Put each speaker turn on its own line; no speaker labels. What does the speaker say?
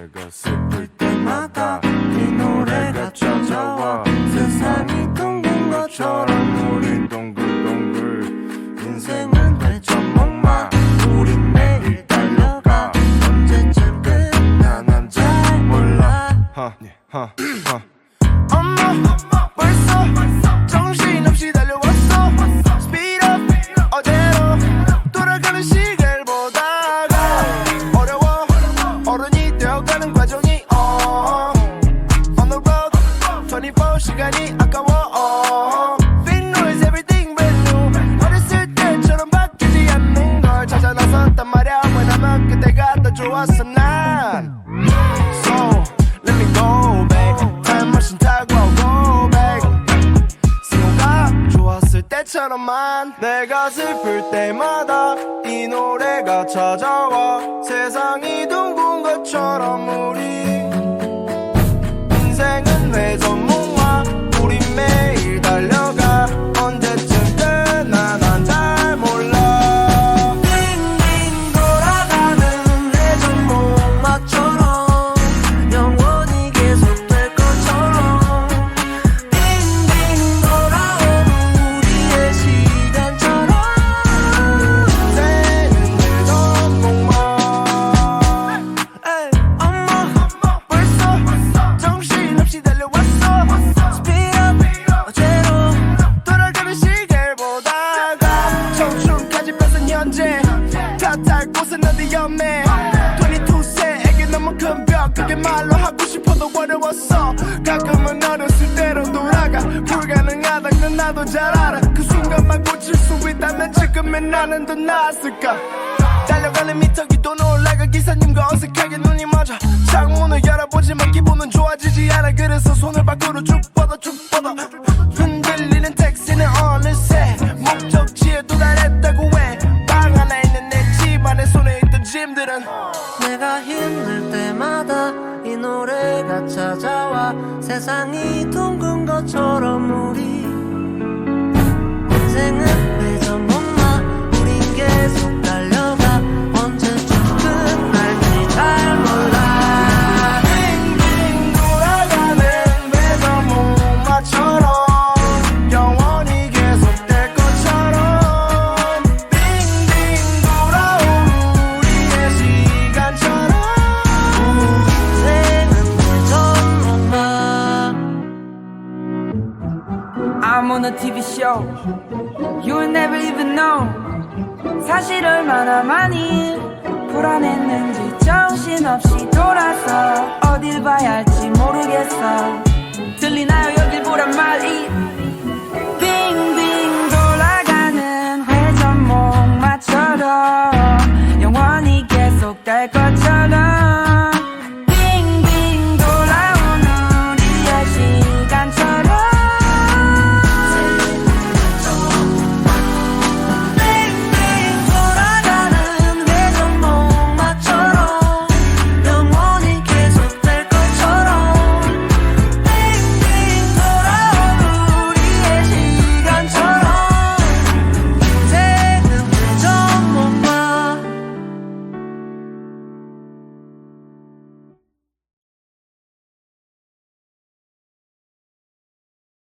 내가 슬플 때마다 네 노래가 찾아와 세상이 둥근 것처럼 우리 동글동글 인생은 대천목마 우린 매일 달려가 언제쯤 끝나 난잘 몰라. 하하하. 예. 때처럼만 내가 슬플 때마다 이 노래가 찾아와 세상이 둥근 것처럼 우리 그게 말로 하고 싶어도 어려웠어. 가끔은 어렸을 때로 돌아가. 불가능하단 건 나도 잘 알아. 그 순간만 고칠 수 있다면 지금의 나는 더 나았을까. 달려가는 미터기도 올라가 기사님과 어색하게 눈이 맞아. 창문을 열어보지만 기분은 좋아지지 않아. 그래서 손을 밖으로 쭉 뻗어 쭉 뻗어
때마다 이 노래가 찾아와 세상이 둥근 것처럼 우리
I'm on a TV show. You'll never even know. 사실 얼마나 많이 불안했는지 정신없이 돌아서 어딜 봐야 할지 모르겠어. 들리나요? 여길 보란 말이? 빙빙 돌아가는 회전목마처럼 영원히 계속될 거지.